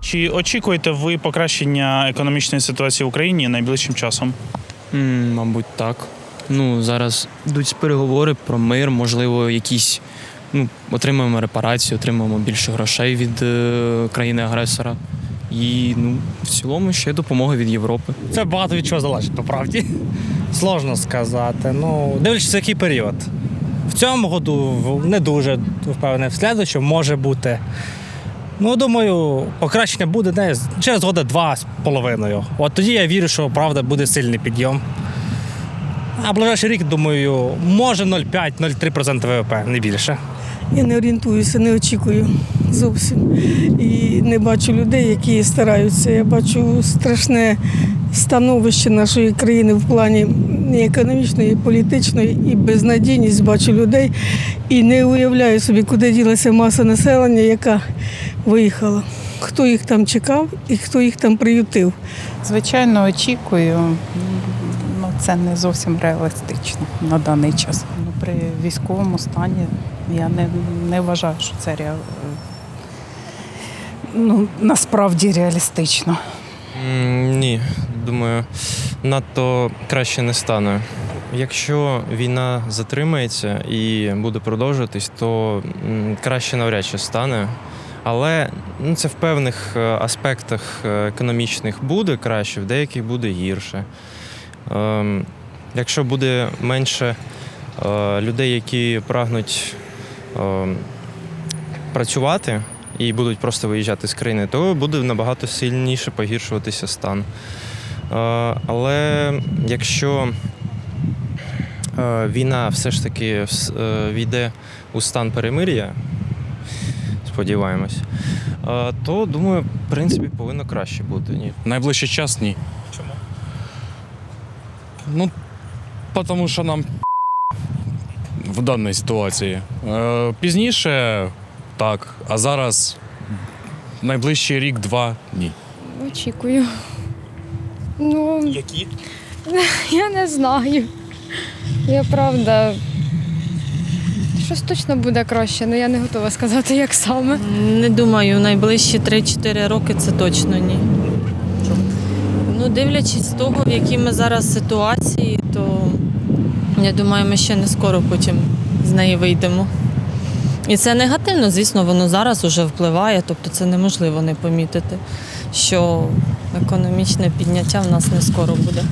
Чи очікуєте ви покращення економічної ситуації в Україні найближчим часом? М, Мабуть, так. Ну, зараз йдуть переговори про мир, можливо, якісь. Ну, отримаємо репарацію, отримаємо більше грошей від е, країни-агресора. І ну, в цілому ще допомога від Європи. Це багато від чого залежить, по правді. Сложно сказати. Ну, дивлячись, який період. В цьому году не дуже впевнений. В слідчому може бути. Ну, думаю, покращення буде не, через года два з половиною. От тоді я вірю, що правда буде сильний підйом. А ближайший рік, думаю, може 0,5-0,3% ВВП, не більше. Я не орієнтуюся, не очікую зовсім. І не бачу людей, які стараються. Я бачу страшне становище нашої країни в плані економічної, і політичної, і безнадійність бачу людей. І не уявляю собі, куди ділася маса населення, яка виїхала. Хто їх там чекав і хто їх там приютив. Звичайно, очікую. Це не зовсім реалістично на даний час. Ну, при військовому стані я не, не вважаю, що це реал... ну, насправді реалістично. Ні, думаю, надто краще не стане. Якщо війна затримається і буде продовжуватись, то краще навряд чи стане. Але ну, це в певних е, аспектах е, економічних буде краще, в деяких буде гірше. Ем, Якщо буде менше е, людей, які прагнуть ем, працювати і будуть просто виїжджати з країни, то буде набагато сильніше погіршуватися стан. Е, Але якщо е, війна все ж таки війде у стан перемир'я, сподіваємось, то думаю, в принципі, повинно краще бути. Ні. Найближчий час ні. Чому? Ну, тому що нам в даній ситуації. Е, пізніше так, а зараз найближчий рік-два ні. Очікую. Ну, Які? я не знаю. Я правда. Щось точно буде краще, але я не готова сказати, як саме. Не думаю, найближчі 3-4 роки це точно ні. Ну, дивлячись з того, в якій ми зараз ситуації, то я думаю, ми ще не скоро потім з неї вийдемо. І це негативно, звісно, воно зараз уже впливає, тобто це неможливо не помітити, що економічне підняття в нас не скоро буде.